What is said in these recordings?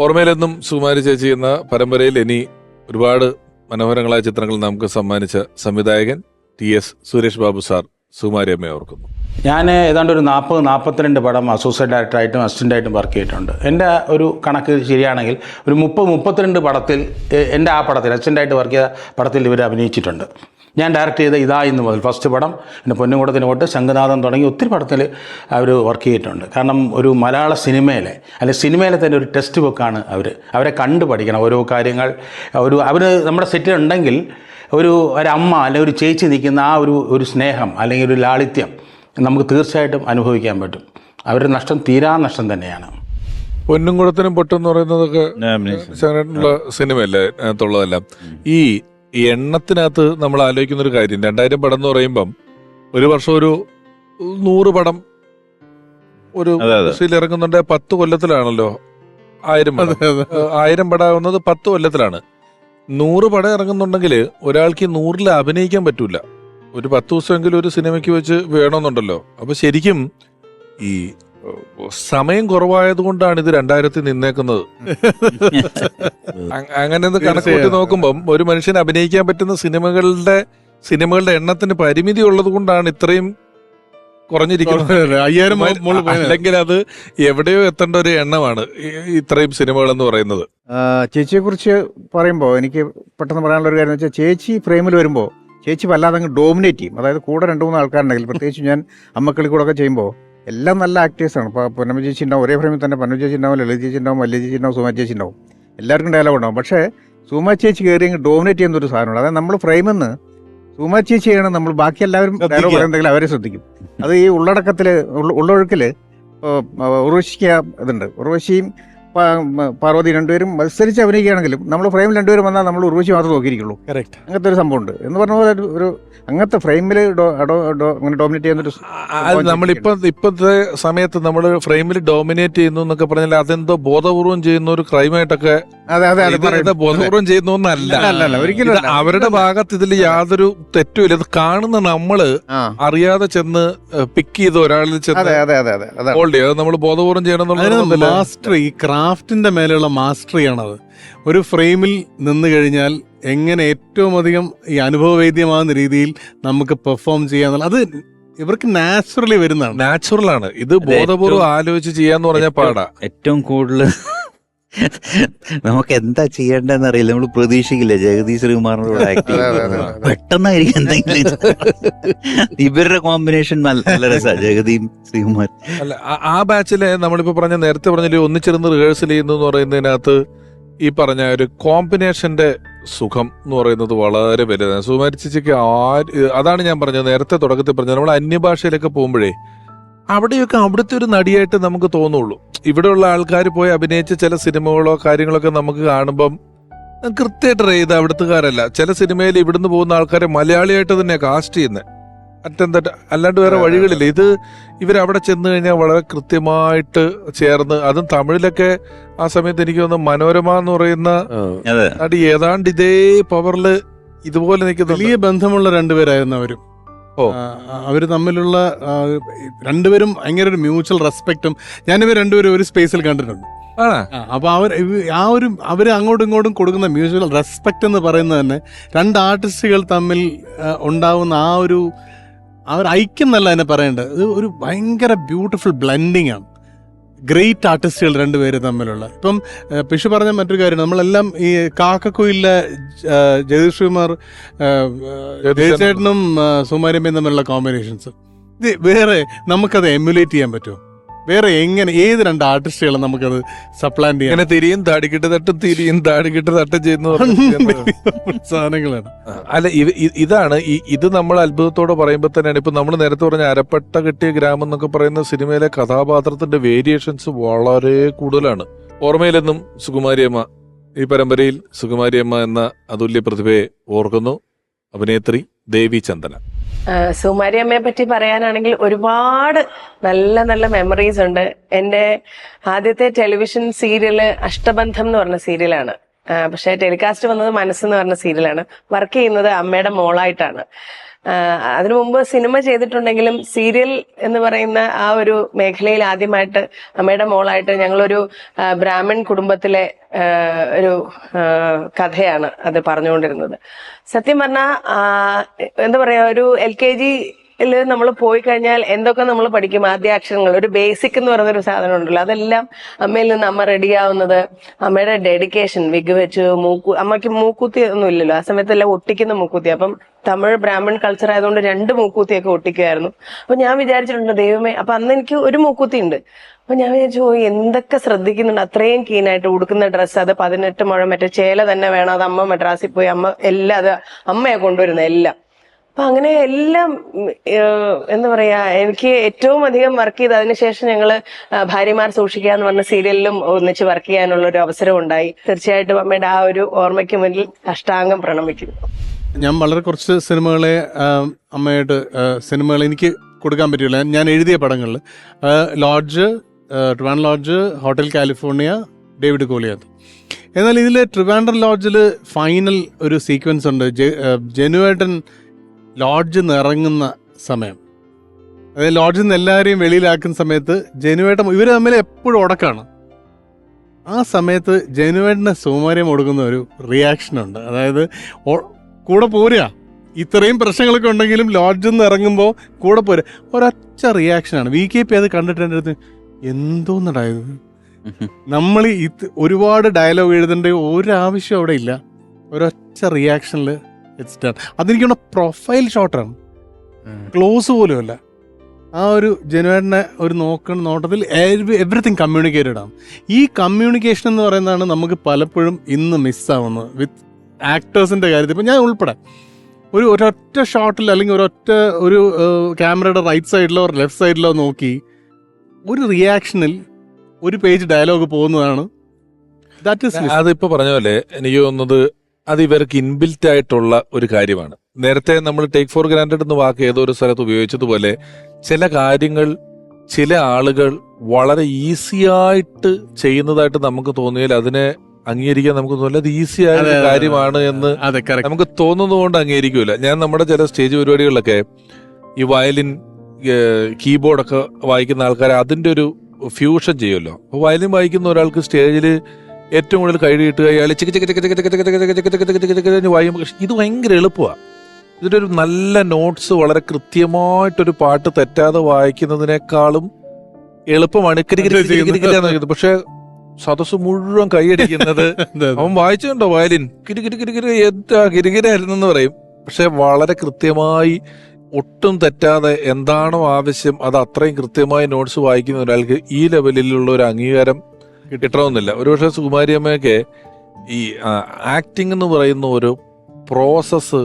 ഓർമ്മയിലെന്നും സുകുമാരി ചേച്ചി എന്ന പരമ്പരയിൽ ഇനി ഒരുപാട് മനോഹരങ്ങളായ ചിത്രങ്ങൾ നമുക്ക് സമ്മാനിച്ച സംവിധായകൻ T S Suresh Babu sir Sukumari അമ്മയെ ഓർക്കുന്നു. ഞാൻ ഏതാണ്ട് ഒരു നാൽപ്പത് നാൽപ്പത്തിരണ്ട് പടം അസോസിയേറ്റ് ഡയറക്ടറായിട്ടും അസിസ്റ്റന്റായിട്ടും വർക്ക് ചെയ്തിട്ടുണ്ട്. എന്റെ ഒരു കണക്ക് ശരിയാണെങ്കിൽ ഒരു മുപ്പത് മുപ്പത്തിരണ്ട് പടത്തിൽ എന്റെ ആ പടത്തിൽ അസിസ്റ്റന്റായിട്ട് വർക്ക് ചെയ്ത പടത്തിൽ ഇവർ അഭിനയിച്ചിട്ടുണ്ട്. ഞാൻ ഡയറക്റ്റ് ചെയ്ത ഇതാ ഇന്ന് മുതൽ. ഫസ്റ്റ് പടം പിന്നെ പൊന്നുകൂടത്തിന് പോട്ട് ശംഖനാഥം തുടങ്ങി ഒത്തിരി പടത്തിൽ അവർ വർക്ക് ചെയ്തിട്ടുണ്ട്. കാരണം ഒരു മലയാള സിനിമയിലെ അല്ലെങ്കിൽ സിനിമയിലെ തന്നെ ഒരു ടെക്സ്റ്റ് ബുക്കാണ് അവർ അവരെ. കണ്ടു പഠിക്കണം ഓരോ കാര്യങ്ങൾ. ഒരു അവർ നമ്മുടെ സെറ്റിൽ ഉണ്ടെങ്കിൽ ഒരു ഒരമ്മ അല്ലെങ്കിൽ ഒരു ചേച്ചി നിൽക്കുന്ന ആ ഒരു ഒരു സ്നേഹം അല്ലെങ്കിൽ ഒരു ലാളിത്യം നമുക്ക് തീർച്ചയായിട്ടും അനുഭവിക്കാൻ പറ്റും. അവരുടെ നഷ്ടം തീരാ നഷ്ടം തന്നെയാണ്. പൊന്നുംകുളത്തിനും പൊട്ടെന്ന് പറയുന്നതൊക്കെ സിനിമയല്ലേ? അതിനകത്തുള്ളതെല്ലാം. ഈ എണ്ണത്തിനകത്ത് നമ്മൾ ആലോചിക്കുന്ന ഒരു കാര്യം രണ്ടായിരം പടം എന്ന് പറയുമ്പം ഒരു വർഷം ഒരു നൂറ് പടം ഒരു ഇറങ്ങുന്നുണ്ട് പത്ത് കൊല്ലത്തിലാണല്ലോ ആയിരം പടം. ആയിരം പടം ആവുന്നത് പത്ത് കൊല്ലത്തിലാണ്. നൂറ് പടം ഇറങ്ങുന്നുണ്ടെങ്കിൽ ഒരാൾക്ക് നൂറിൽ അഭിനയിക്കാൻ പറ്റൂല. ഒരു പത്ത് ദിവസമെങ്കിലും ഒരു സിനിമയ്ക്ക് വെച്ച് വേണമെന്നുണ്ടല്ലോ. അപ്പൊ ശരിക്കും ഈ സമയം കുറവായതുകൊണ്ടാണ് ഇത് രണ്ടായിരത്തി നിന്നേക്കുന്നത്. അങ്ങനെ ഒന്ന് കണക്കൂട്ടി. നോക്കുമ്പം ഒരു മനുഷ്യന് അഭിനയിക്കാൻ പറ്റുന്ന സിനിമകളുടെ സിനിമകളുടെ എണ്ണത്തിന് പരിമിതി ഉള്ളത് കൊണ്ടാണ് ഇത്രയും കുറഞ്ഞിരിക്കുന്നത്. അയ്യായിരം അല്ലെങ്കിൽ അത് എവിടെയോ എത്തേണ്ട ഒരു എണ്ണമാണ് ഇത്രയും സിനിമകൾ എന്ന് പറയുന്നത്. ചേച്ചിയെ കുറിച്ച് പറയുമ്പോൾ എനിക്ക് പെട്ടെന്ന് പറയാനുള്ള ഒരു കാര്യം വെച്ചാൽ ചേച്ചി ഫ്രെയിമിൽ വരുമ്പോൾ ചേച്ചി വല്ലാതെ അങ്ങ് ഡോമിനേറ്റ് ചെയ്യും. അതായത് കൂടെ രണ്ട് മൂന്ന് ആൾക്കാരുണ്ടെങ്കിൽ പ്രത്യേകിച്ച് ഞാൻ അമ്മക്കളി കൂടെ ഒക്കെ ചെയ്യുമ്പോൾ എല്ലാം നല്ല ആക്ടേഴ്സാണ് ഇപ്പോൾ പൊന്നമ്മ ചേച്ചി ഉണ്ടാവും ഒരേ ഫ്രെയിമിൽ തന്നെ പൊന്നമ്മ ചേച്ചി ഉണ്ടാവും ലളിത ചേച്ചി ഉണ്ടാവും വലിയ ചേച്ചി ഉണ്ടാവും സുമ ചേച്ചി ഉണ്ടാവും. എല്ലാവർക്കും ഡയലോഗ് ഉണ്ടാവും. പക്ഷേ സുമ ചേച്ചി കയറി ഡോമിനേറ്റ് ചെയ്യുന്ന ഒരു സാധനമാണ് അതായത് നമ്മൾ ഫ്രെയിമിൽ നിന്ന് സുമ ചേച്ചിയാണ് നമ്മൾ ബാക്കി എല്ലാവരും ഡയലോഗ്. പറയുന്നെങ്കിൽ അവരെ ശ്രദ്ധിക്കും. അത് ഈ ഉള്ളടക്കത്തിൽ ഉള്ളൊഴുക്കിൽ ഉർവശിക്ക് ഇതുണ്ട്. ഉർവശിയും പാർവതി രണ്ടുപേരും മത്സരിച്ച് അഭിനയിക്കുകയാണെങ്കിലും നമ്മൾ ഫ്രെയിം രണ്ടുപേരും വന്നാൽ നമ്മൾ ഉർവശി മാത്രം നോക്കിയിരിക്കുള്ളൂ. കറക്റ്റ് അങ്ങനത്തെ ഒരു സംഭവമുണ്ട്. എന്ന് പറഞ്ഞ പോലെ ഒരു- അങ്ങനത്തെ ഫ്രെയിമിൽ അങ്ങനെ ഡോമിനേറ്റ് ചെയ്യുന്ന ഒരു അത് നമ്മളിപ്പോ ഇപ്പോഴത്തെ സമയത്ത് നമ്മൾ ഫ്രെയിമിൽ ഡോമിനേറ്റ് ചെയ്യുന്നു എന്നൊക്കെ പറഞ്ഞാൽ അതെന്തോ ബോധപൂർവം ചെയ്യുന്ന ഒരു ക്രൈമായിട്ടൊക്കെ അതെ അതെ ഇത് ബോധപൂർവം ചെയ്യുന്ന ഒന്നല്ല അല്ല, അല്ല, അല്ല, ഒരിക്കലും അവരുടെ ഭാഗത്ത് ഇതിൽ യാതൊരു തെറ്റുമില്ല. ഇത് കാണുന്ന നമ്മൾ അറിയാതെ ചെന്ന് പിക്ക് ചെയ്ത ഒരാളിൽ ചെന്ന് അതെ അതെ അതെ അതെ ഹോൾഡ് ചെയ്യും നമ്മൾ ബോധപൂർവം ചെയ്യണം അതിന് എന്നുള്ളതൊന്നുമല്ല. മാസ്റ്ററി ഈ ക്രാഫ്റ്റിന്റെ മേലെയുള്ള മാസ്റ്ററിയാണത് ഒരു ഫ്രെയിമിൽ നിന്ന് കഴിഞ്ഞാൽ എങ്ങനെ ഏറ്റവും അധികം ഈ അനുഭവവേദ്യമാകുന്ന രീതിയിൽ നമുക്ക് പെർഫോം ചെയ്യാന്നുള്ള അത് ഇവർക്ക് നാച്ചുറലി വരുന്നതാണ്. നാച്ചുറൽ ആണ്. ഇത് ബോധപൂർവം ആലോചിച്ച് ചെയ്യാന്ന് പറഞ്ഞ പാടാ. ഏറ്റവും കൂടുതൽ നമുക്ക് എന്താ ചെയ്യേണ്ടതെന്ന് അറിയില്ല. നമ്മൾ പ്രതീക്ഷിക്കില്ല. ജഗതി ശ്രീകുമാറിനോട് ആക്ട്. പെട്ടെന്നായിരിക്കും എന്തെങ്കിലും. ഇവരുടെ കോമ്പിനേഷൻ നല്ല രസാ. രസമാണ് ജഗതിയും ശ്രീകുമാർ. അല്ല ആ- ബാച്ചിലെ നമ്മളിപ്പോ പറഞ്ഞ നേരത്തെ പറഞ്ഞില്ലേ ഒന്നിച്ചിരുന്ന് റിഹേഴ്സൽ ചെയ്യുന്നു എന്ന് പറയുന്നതിനകത്ത് ഈ പറഞ്ഞ ഒരു കോമ്പിനേഷന്റെ സുഖം എന്ന് പറയുന്നത് വളരെ വലുതാണ്. സുകുമാരി ചേച്ചിക്ക് ആര് അതാണ് ഞാൻ പറഞ്ഞത്. നേരത്തെ തുടക്കത്തിൽ പറഞ്ഞത്. നമ്മൾ അന്യഭാഷയിലൊക്കെ പോകുമ്പോഴേ അവിടെയൊക്കെ അവിടുത്തെ ഒരു നടിയായിട്ട് നമുക്ക് തോന്നുള്ളൂ. ഇവിടെയുള്ള ആൾക്കാർ പോയി അഭിനയിച്ച ചില സിനിമകളോ കാര്യങ്ങളൊക്കെ നമുക്ക് കാണുമ്പം കൃത്യമായിട്ട് ചെയ്ത് അവിടുത്തുകാരല്ല. ചില സിനിമയിൽ ഇവിടുന്ന് പോകുന്ന ആൾക്കാരെ മലയാളിയായിട്ട് തന്നെ കാസ്റ്റ് ചെയ്യുന്നത് അറ്റന്തട്ട അല്ലാണ്ട് വേറെ വഴികളില്ല. ഇത് ഇവരവിടെ ചെന്ന് കഴിഞ്ഞാൽ വളരെ കൃത്യമായിട്ട് ചേർന്ന് അതും തമിഴിലൊക്കെ ആ സമയത്ത് എനിക്ക് തോന്നുന്നു മനോരമ എന്ന് പറയുന്ന അതെ. നടി ഏതാണ്ട് ഇതേ പവറിൽ ഇതുപോലെ നിൽക്കുന്ന വലിയ ബന്ധമുള്ള രണ്ടുപേരായിരുന്നു അവരും. അവർ തമ്മിലുള്ള രണ്ടുപേരും ഭയങ്കര ഒരു മ്യൂച്വൽ റെസ്പെക്റ്റും ഞാനിവർ രണ്ടുപേരും ഒരു സ്പേസിൽ കണ്ടിട്ടുണ്ട്. അപ്പൊ അവർ ആ ഒരു അവർ അങ്ങോട്ടും ഇങ്ങോട്ടും കൊടുക്കുന്ന മ്യൂച്വൽ റെസ്പെക്ട് എന്ന് പറയുന്നത് തന്നെ രണ്ട് ആർട്ടിസ്റ്റുകൾ തമ്മിൽ ഉണ്ടാവുന്ന ആ ഒരു അവർ ഒരു ഐക്യം എന്നല്ല എന്നെ പറയേണ്ടത്. ഇത് ഒരു ഭയങ്കര ബ്യൂട്ടിഫുൾ ബ്ലെൻഡിങ് ആണ്. ഗ്രേറ്റ് ആർട്ടിസ്റ്റുകൾ രണ്ടുപേര് തമ്മിലുള്ള. ഇപ്പം പിഷു പറഞ്ഞ മറ്റൊരു കാര്യം നമ്മളെല്ലാം ഈ കാക്കക്കുയിലെ ആ, ജഗദീഷ് കുമാർ ജയചേട്ടനും സുമാരമ്മയും തമ്മിലുള്ള കോമ്പിനേഷൻസ് ഇത് വേറെ നമുക്കത് എമുലേറ്റ് ചെയ്യാൻ പറ്റുമോ? വേറെ എങ്ങനെ ഏത് രണ്ട് ആർട്ടിസ്റ്റുകളെ നമുക്കത് സപ്ലാന്റ് ചെയ്യാം ഇങ്ങനെ തിരിയും താടിക്കിട്ട് തട്ടും തിരിയും താടിക്കിട്ട് തട്ടും ചെയ്യുന്ന സാധനങ്ങളാണ്. അല്ല ഇതാണ് ഈ- ഇത് നമ്മൾ അത്ഭുതത്തോടെ പറയുമ്പോൾ തന്നെയാണ്. ഇപ്പൊ നമ്മൾ നേരത്തെ പറഞ്ഞ അരപ്പട്ട കെട്ടിയ ഗ്രാമം എന്നൊക്കെ പറയുന്ന സിനിമയിലെ കഥാപാത്രത്തിന്റെ വേരിയേഷൻസ് വളരെ കൂടുതലാണ്. ഓർമ്മയിലെന്നും സുകുമാരിയമ്മ ഈ പരമ്പരയിൽ സുകുമാരിയമ്മ എന്ന അതുല്യ പ്രതിഭയെ ഓർക്കുന്നു. അഭിനേത്രി ദേവി ചന്ദന. സുമാരിയമ്മയെ പറ്റി പറയാനാണെങ്കിൽ ഒരുപാട് നല്ല നല്ല മെമ്മറീസ് ഉണ്ട്. എന്റെ ആദ്യത്തെ ടെലിവിഷൻ സീരിയൽ അഷ്ടബന്ധം എന്ന് പറഞ്ഞ സീരിയലാണ് പക്ഷേ ടെലികാസ്റ്റ് വന്നത് മനസ്സെന്ന് പറഞ്ഞ സീരിയലാണ് വർക്ക് ചെയ്യുന്നത് അമ്മയുടെ മോളായിട്ടാണ്. അതിനു മുമ്പ് സിനിമ ചെയ്തിട്ടുണ്ടെങ്കിലും സീരിയൽ എന്ന് പറയുന്ന ആ ഒരു മേഖലയിൽ ആദ്യമായിട്ട് അമ്മയുടെ മോളായിട്ട് ഞങ്ങളൊരു ബ്രാഹ്മൺ കുടുംബത്തിലെ ഒരു കഥയാണ് അത് പറഞ്ഞുകൊണ്ടിരുന്നത്. സത്യം പറഞ്ഞാൽ എന്താ പറയാ ഒരു എൽ കെ ജി നമ്മൾ പോയി കഴിഞ്ഞാൽ എന്തൊക്കെ നമ്മൾ പഠിക്കും? ആദ്യാക്ഷരങ്ങൾ. ഒരു ബേസിക് എന്ന് പറയുന്ന ഒരു സാധനം ഉണ്ടല്ലോ. അതെല്ലാം അമ്മയിൽ നിന്ന് അമ്മ റെഡിയാവുന്നത് അമ്മയുടെ ഡെഡിക്കേഷൻ വിഗ് വെച്ച് മൂക്കു അമ്മയ്ക്ക് മൂക്കുത്തി ഒന്നും ഇല്ലല്ലോ. ആ സമയത്തെല്ലാം ഒട്ടിക്കുന്ന മൂക്കുത്തി. അപ്പം തമിഴ് ബ്രാഹ്മൺ കൾച്ചർ ആയതുകൊണ്ട് രണ്ട് മൂക്കുത്തിയൊക്കെ ഒട്ടിക്കുമായിരുന്നു അപ്പൊ ഞാൻ വിചാരിച്ചിട്ടുണ്ട് ദൈവമേ അപ്പൊ അന്ന് എനിക്ക് ഒരു മൂക്കുത്തി ഉണ്ട്. അപ്പൊ ഞാൻ വിചാരിച്ചു എന്തൊക്കെ ശ്രദ്ധിക്കുന്നുണ്ട്? അത്രയും കീനായിട്ട് ഉടുക്കുന്ന ഡ്രസ്സ് അത് പതിനെട്ട് മുഴം മറ്റേ ചേല തന്നെ വേണം അത് അമ്മ മദ്രാസിൽ പോയി അമ്മ എല്ലാം അത് അമ്മയെ കൊണ്ടുവരുന്നത് എല്ലാം. അപ്പൊ അങ്ങനെ എല്ലാം എന്താ പറയാ എനിക്ക് ഏറ്റവും അധികം വർക്ക് ചെയ്ത് അതിനുശേഷം ഞങ്ങൾ ഭാര്യമാർ സൂക്ഷിക്കുക എന്ന് പറഞ്ഞ സീരിയലിലും ഒന്നിച്ച് വർക്ക് ചെയ്യാനുള്ള ഒരു അവസരം ഉണ്ടായി. തീർച്ചയായിട്ടും അമ്മയുടെ ആ ഒരു ഓർമ്മയ്ക്ക് മുന്നിൽ അഷ്ടാംഗം പ്രണമിക്കുന്നു. ഞാൻ വളരെ കുറച്ച് സിനിമകളെ അമ്മയായിട്ട് സിനിമകൾ എനിക്ക് കൊടുക്കാൻ പറ്റില്ല ഞാൻ എഴുതിയ പടങ്ങളിൽ lodge Trivandrum lodge hotel California David Goliath എന്നാൽ ഇതിൽ ട്രിവാൻഡർ ലോഡ്ജിൽ ഫൈനൽ ഒരു സീക്വൻസ് ഉണ്ട്. ജനുവേട്ടൻ ലോഡ്ജിൽ നിന്ന് ഇറങ്ങുന്ന സമയം. അതായത് ലോഡ്ജിൽ നിന്ന് എല്ലാവരെയും വെളിയിലാക്കുന്ന സമയത്ത് ജനുവേട്ടൻ ഇവർ തമ്മിൽ എപ്പോഴും ഉടക്കാണ്. ആ സമയത്ത് ജനുവേട്ടന്റെ സുമാര്യം ഒടുക്കുന്ന ഒരു റിയാക്ഷൻ ഉണ്ട്. അതായത് കൂടെ പോരുക. ഇത്രയും പ്രശ്നങ്ങളൊക്കെ ഉണ്ടെങ്കിലും ലോഡ്ജിൽ നിന്ന് ഇറങ്ങുമ്പോൾ കൂടെ പോരുക. ഒരൊറ്റ റിയാക്ഷനാണ് വി കെ പി അത് കണ്ടിട്ട് എന്റെ അടുത്ത് എന്തോന്നടായത് നമ്മൾ ഇത് ഒരുപാട് ഡയലോഗ് എഴുതേണ്ട ഒരാവശ്യം അവിടെ ഇല്ല. ഒരൊറ്റ റിയാക്ഷനിൽ ഇറ്റ്സ് ഡൺ അതെനിക്കുള്ള പ്രൊഫൈൽ ഷോട്ടാണ് ക്ലോസ് പോലും അല്ല. ആ ഒരു ജനുവേട്ടനെ ഒരു നോക്കുന്ന നോട്ടത്തിൽ എവറിത്തിങ് കമ്മ്യൂണിക്കേറ്റഡ് ആണ്. ഈ കമ്മ്യൂണിക്കേഷൻ എന്ന് പറയുന്നതാണ് നമുക്ക് പലപ്പോഴും ഇന്ന് മിസ്സാവുന്നത് വിത്ത് ആക്ടേഴ്സിന്റെ കാര്യത്തിൽ. ഇപ്പം ഞാൻ ഉൾപ്പെടെ ഒരു ഒരൊറ്റ ഷോട്ടിൽ അല്ലെങ്കിൽ ഒരൊറ്റ ഒരു ക്യാമറയുടെ റൈറ്റ് സൈഡിലോ ലെഫ്റ്റ് സൈഡിലോ നോക്കി ഒരു റിയാക്ഷനിൽ ഒരു പേജ് ഡയലോഗ് പോകുന്നതാണ്. ദാറ്റ് ഇസ് അതിപ്പോ പറഞ്ഞ പോലെ എനിക്ക് തോന്നുന്നത് അത് ഇവർക്ക് ഇൻബിൽറ്റ് ആയിട്ടുള്ള ഒരു കാര്യമാണ്. നേരത്തെ നമ്മൾ ടേക്ക് ഫോർ ഗ്രാൻഡഡ് എന്ന് വാക്ക് ഏതോ ഒരു സ്ഥലത്ത് ഉപയോഗിച്ചതുപോലെ ചില കാര്യങ്ങൾ ചില ആളുകൾ വളരെ ഈസി ആയിട്ട് ചെയ്യുന്നതായിട്ട് നമുക്ക് തോന്നിയാൽ അതിനെ അംഗീകരിക്കാൻ നമുക്ക് തോന്നില്ല. അത് ഈസി ആയ കാര്യമാണ് എന്ന് നമുക്ക് തോന്നുന്നത് നമുക്ക് തോന്നുന്നതുകൊണ്ട് അംഗീകരിക്കൂല. ഞാൻ നമ്മുടെ ചില സ്റ്റേജ് പരിപാടികളിലൊക്കെ ഈ വയലിൻ കീബോർഡൊക്കെ വായിക്കുന്ന ആൾക്കാരെ അതിന്റെ ഒരു ഫ്യൂഷൻ ചെയ്യുമല്ലോ. അപ്പൊ വയലിൻ വായിക്കുന്ന ഒരാൾക്ക് സ്റ്റേജിൽ ഏറ്റവും കൂടുതൽ കഴുകി ഇട്ട് അയാൾ ചിക്ക് ചിക്ക് ചിക്ക് ചിക്ക് ചിക്ക് ചിക്ക് ചിക്ക് ചിക്ക് ചിക്ക് ചിക്ക് ചിക്ക് ചിക്ക് ചിക്ക് വായിക്കുമ്പോൾ ഇത് ഭയങ്കര എളുപ്പമാണ് ഇതിന്റെ ഒരു നല്ല നോട്ട്സ് വളരെ കൃത്യമായിട്ടൊരു പാട്ട് തെറ്റാതെ വായിക്കുന്നതിനേക്കാളും എളുപ്പമാണ് കിരി കിരി കിരി കിരി കിരി എന്ന് പറയുന്നത്. പക്ഷെ സദസ് മുഴുവൻ കൈയടിക്കുന്നത് അവൻ വായിച്ചിട്ടുണ്ടോ വയലിൻ കിരി കിരി കിരി കിരി എന്താ കിരികിരായിരുന്നെന്ന് പറയും പക്ഷെ വളരെ കൃത്യമായി ഒട്ടും തെറ്റാതെ എന്താണോ ആവശ്യം അത് അത്രയും കൃത്യമായി നോട്ട്സ് വായിക്കുന്ന ഒരാൾക്ക് ഈ ലെവലിലുള്ള ഒരു അംഗീകാരം കിട്ടണമെന്നില്ല. ഒരുപക്ഷെ സുകുമാരിയമ്മയൊക്കെ ഈ ആക്ടിംഗ് എന്ന് പറയുന്ന ഒരു പ്രോസസ്സ്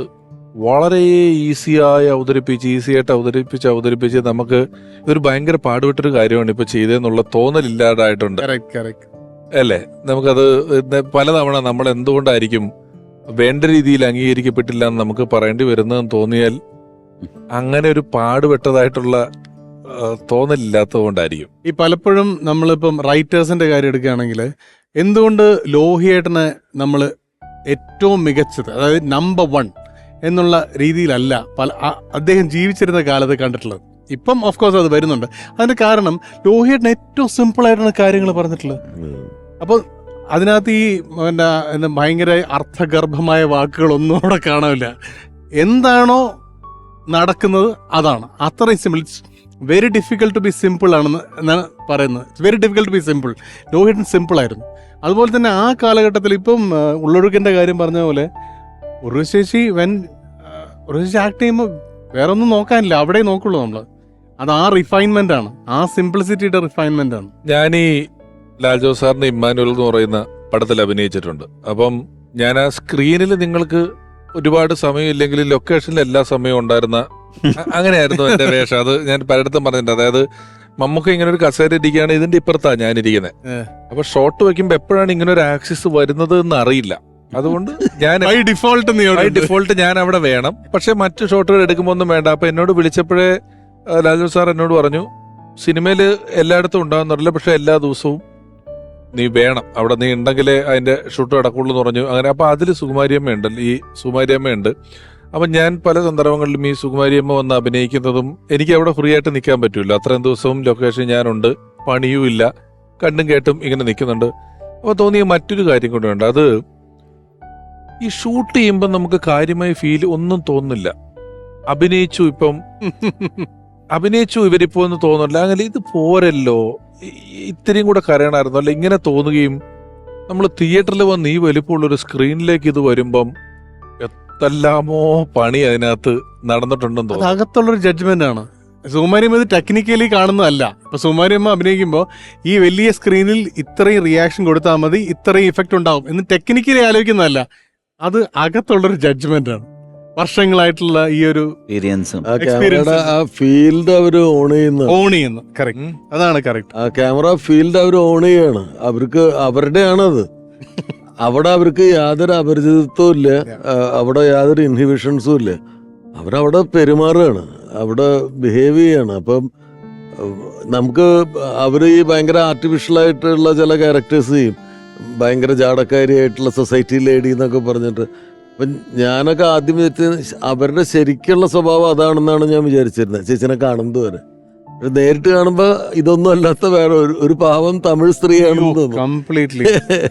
വളരെ ഈസിയായി അവതരിപ്പിച്ച് ഈസി ആയിട്ട് അവതരിപ്പിച്ച് അവതരിപ്പിച്ച് നമുക്ക് ഒരു ഭയങ്കര പാടുപെട്ടൊരു കാര്യമാണ് ഇപ്പൊ ചെയ്തതെന്നുള്ള തോന്നലില്ലാതായിട്ടുണ്ട്. അല്ലേ? നമുക്കത് പലതവണ നമ്മൾ എന്തുകൊണ്ടായിരിക്കും വേണ്ട രീതിയിൽ അംഗീകരിക്കപ്പെട്ടില്ല എന്ന് നമുക്ക് പറയേണ്ടി വരുന്നതെന്ന് തോന്നിയാൽ അങ്ങനെ ഒരു പാടുപെട്ടതായിട്ടുള്ള ആ, തോന്നലില്ലാത്തത് കൊണ്ടായിരിക്കും ഈ പലപ്പോഴും നമ്മളിപ്പം റൈറ്റേഴ്സിന്റെ കാര്യം എടുക്കുകയാണെങ്കിൽ എന്തുകൊണ്ട് ലോഹിയേട്ടനെ നമ്മൾ ഏറ്റവും മികച്ചത് അതായത് നമ്പർ വൺ എന്നുള്ള രീതിയിലല്ല പല അദ്ദേഹം ജീവിച്ചിരുന്ന കാലത്ത് കണ്ടിട്ടുള്ളത്. ഇപ്പം ഓഫ് കോഴ്സ് അത് വരുന്നുണ്ട്. അതിന്റെ കാരണം ലോഹിയേട്ടൻ ഏറ്റവും സിമ്പിൾ ആയിട്ടാണ് കാര്യങ്ങൾ പറഞ്ഞിട്ടുള്ളത്. അപ്പോൾ അതിനകത്ത് ഈ എന്താ ഭയങ്കര അർത്ഥഗർഭമായ വാക്കുകളൊന്നും അവിടെ കാണാനില്ല. എന്താണോ നടക്കുന്നത് അതാണ്. അത്രയും simple very difficult to be simple ആണെന്ന് എന്നാണ് പറയുന്നത്. Very difficult to be simple Lohithan simple ആയിരുന്നു. അതുപോലെ തന്നെ ആ കാലഘട്ടത്തിൽ ഇപ്പം ഉള്ളൊഴുക്കിന്റെ കാര്യം പറഞ്ഞ പോലെ ഉറുശേഷി വെൻ ഉറുശേഷി ആക്ട് ചെയ്യുമ്പോൾ വേറെ ഒന്നും നോക്കാനില്ല. അവിടെ നോക്കുള്ളൂ നമ്മൾ അത് ആ റിഫൈൻമെന്റ് ആണ്. ആ സിംപ്ലിസിറ്റിയുടെ റിഫൈൻമെന്റ് ആണ്. ഞാൻ ഈ ലാൽജോ ജോസ് സാറിന്റെ ഇമ്മാനുവൽ എന്ന് പറയുന്ന പടത്തിൽ അഭിനയിച്ചിട്ടുണ്ട്. അപ്പം ഞാൻ ആ സ്ക്രീനിൽ നിങ്ങൾക്ക് ഒരുപാട് സമയം ഇല്ലെങ്കിൽ ലൊക്കേഷനിൽ എല്ലാ സമയവും ഉണ്ടായിരുന്ന അങ്ങനെയായിരുന്നു എന്റെ വേഷം. അത് ഞാൻ പലയിടത്തും പറഞ്ഞിട്ടുണ്ട്. അതായത് മമ്മൂക്ക ഇങ്ങനെ ഒരു കസേര ഇരിക്കുകയാണ് ഇതിന്റെ ഇപ്പുറത്താ ഞാൻ ഇരിക്കുന്നത് ഏ. അപ്പൊ ഷോട്ട് വെക്കുമ്പോ എപ്പോഴാണ് ഇങ്ങനെ ഒരു ആക്സിസ് വരുന്നത് എന്ന് അറിയില്ല. അതുകൊണ്ട് ഞാൻ ഐ ഡിഫോൾട്ട് ഐ ഡിഫോൾട്ട് ഞാൻ അവിടെ വേണം. പക്ഷെ മറ്റു ഷോട്ടുകൾ എടുക്കുമ്പോൾ ഒന്നും വേണ്ട. അപ്പൊ എന്നോട് വിളിച്ചപ്പോഴേ രാജു ലാലു സാർ എന്നോട് പറഞ്ഞു സിനിമയിൽ എല്ലായിടത്തും ഉണ്ടാകുന്നില്ല പക്ഷെ എല്ലാ ദിവസവും നീ വേണം. അവിടെ നീ ഉണ്ടെങ്കിലേ അതിന്റെ ഷൂട്ട് നടക്കുള്ളൂ എന്ന് പറഞ്ഞു. അങ്ങനെ അപ്പൊ അതിൽ സുകുമാരിയമ്മ ഉണ്ട് ഈ സുകുമാരിയമ്മ ഉണ്ട് അപ്പൊ ഞാൻ പല സന്ദർഭങ്ങളിലും ഈ സുകുമാരിയമ്മ വന്ന് അഭിനയിക്കുന്നതും എനിക്ക് അവിടെ ഫ്രീ ആയിട്ട് നിൽക്കാൻ പറ്റില്ല അത്രയും ദിവസവും ലൊക്കേഷൻ ഞാനുണ്ട്. പണിയും ഇല്ല. കണ്ടും കേട്ടും ഇങ്ങനെ നിൽക്കുന്നുണ്ട് അപ്പോൾ തോന്നിയ മറ്റൊരു കാര്യം കൂടെയുണ്ട് അത് ഈ ഷൂട്ട് ചെയ്യുമ്പോൾ നമുക്ക് കാര്യമായി ഫീൽ ഒന്നും തോന്നുന്നില്ല. അഭിനയിച്ചു ഇപ്പം. അഭിനയിച്ചു ഇവരിപ്പോ എന്ന് തോന്നുന്നില്ല. അങ്ങനെ ഇത് പോരല്ലോ. ഇത്രയും കൂടെ കരയണമായിരുന്നു. അല്ല ഇങ്ങനെ തോന്നുകയും നമ്മൾ തിയേറ്ററിൽ വന്ന് ഈ വലിപ്പമുള്ള ഒരു സ്ക്രീനിലേക്ക് ഇത് വരുമ്പം എത്തെല്ലാമോ പണി അതിനകത്ത് നടന്നിട്ടുണ്ടെന്ന് തോന്നുന്നു. അകത്തുള്ളൊരു ജഡ്ജ്മെന്റ് ആണ്. സുകുമാരിയമ്മ ഇത് ടെക്നിക്കലി കാണുന്നതല്ല. ഇപ്പൊ സുകുമാരിയമ്മ അഭിനയിക്കുമ്പോൾ ഈ വലിയ സ്ക്രീനിൽ ഇത്രയും റിയാക്ഷൻ കൊടുത്താൽ മതി ഇത്രയും ഇഫക്റ്റ് ഉണ്ടാവും എന്ന് ടെക്നിക്കലി ആലോചിക്കുന്നതല്ല. അത് അകത്തുള്ളൊരു ജഡ്ജ്മെന്റ് ആണ്. വർഷങ്ങളായിട്ടുള്ള ഈ ഒരു എക്സ്പീരിയൻസ് ആ ക്യാമറയുടെ ആ ഫീൽഡ് അവർ ഓൺ ചെയ്യുന്നു. ഓൺ ചെയ്യുന്നു. കറക്റ്റ് അതാണ് കറക്റ്റ് ആ ക്യാമറ ഫീൽഡ് അവർ ഓൺ ചെയ്യാണ്. അവർക്ക് അവരുടെയാണത്. അവിടെ അവർക്ക് യാതൊരു അപരിചിതത്വവും ഇല്ല. അവിടെ യാതൊരു ഇൻഹിബിഷൻസും ഇല്ല. അവരവിടെ പെരുമാറുകയാണ്. അവിടെ ബിഹേവ് ചെയ്യാണ്. അപ്പം നമുക്ക് അവർ ഈ ഭയങ്കര ആർട്ടിഫിഷ്യൽ ആയിട്ടുള്ള ചില ക്യാരക്ടേഴ്സ് ചെയ്യും. ഭയങ്കര ജാടക്കാരിയായിട്ടുള്ള സൊസൈറ്റി ലേഡി എന്നൊക്കെ പറഞ്ഞിട്ട്. അപ്പം ഞാനൊക്കെ ആദ്യം അവരുടെ ശരിക്കുള്ള സ്വഭാവം അതാണെന്നാണ് ഞാൻ വിചാരിച്ചിരുന്നത്. ചേച്ചിനെ കാണുന്നത് വരെ. നേരിട്ട് കാണുമ്പോൾ ഇതൊന്നും അല്ലാത്ത വേറെ ഒരു- ഒരു പാവം തമിഴ് സ്ത്രീയാണെന്ന് തോന്നുന്നു. കംപ്ലീറ്റ്ലി